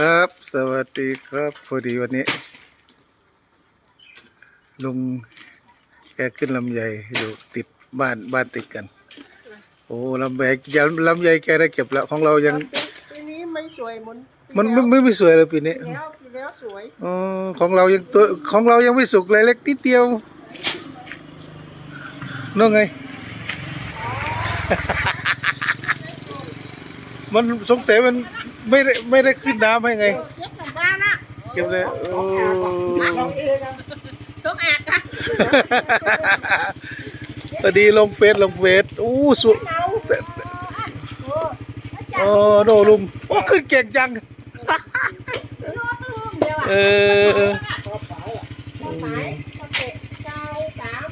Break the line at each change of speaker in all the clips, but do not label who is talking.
ครับ สวัสดีครับ พอดีวันนี้ ลุงแกขึ้นลำไยอยู่ติดบ้านบ้านติดกัน โอ้ลำไยยังลำไยแกได้เก็บแล้วของเรายัง
ปีนี้ไม่สวยเหมือนปี
มัน
แล้ว
ไม่ไม่ไม่สวยเลยปีนี้
ปีแล้วปีแล้วสวย
อ๋อของเรายังตัวของเรายังไม่สุกเลยเล็กนิดเดียวนั่นไง มันสงสัยมัน ไม่ได้ไม่ได้ขึ้นน้ำให้ไง
เก็บกลับบ้านละ
เก็บเลยโอ้
เราเองอะสองแอกอะ
พอดีลงเฟซลงเฟซอู้สุด
เราโอ้
โอ้โนลุงโอ้ขึ้นเก่งจัง
โหตื้มเดียวอะ
เออ
พอไปพอเตะเก้าสาม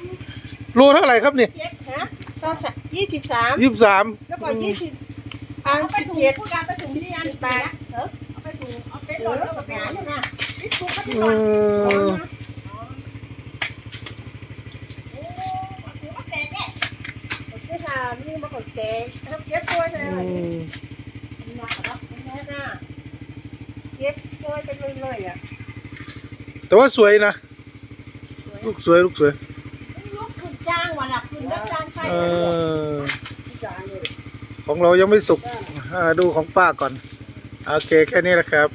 รูเท่าไหร่ครับเนี่ย
เจ็ดฮะก็สะยี่สิบสาม
ยี่สิบสาม
แล้วก็ยี่สิบ อันสิบเจ็ดไปถุงที่อันแปดเออเอาไปถุงเอาไปหล่นแล้วก็ไปหาอยู่นะนี่ถุงก็
เอ
ที่หล่น
อ
cái là nhưng mà còn trẻ nó chết tôi
อื
này
ม
mà đó thế ra chết tôi cái lơi lơi à
แต่ว่าสวยนะ ลูกสวย ลูกสวย
lúc khử trang mà là khử đất trang
เอ
say
อข ของเรายังไม่สุกอ่าดูของป้าก่อน โอเคแค่นี้แหละครับ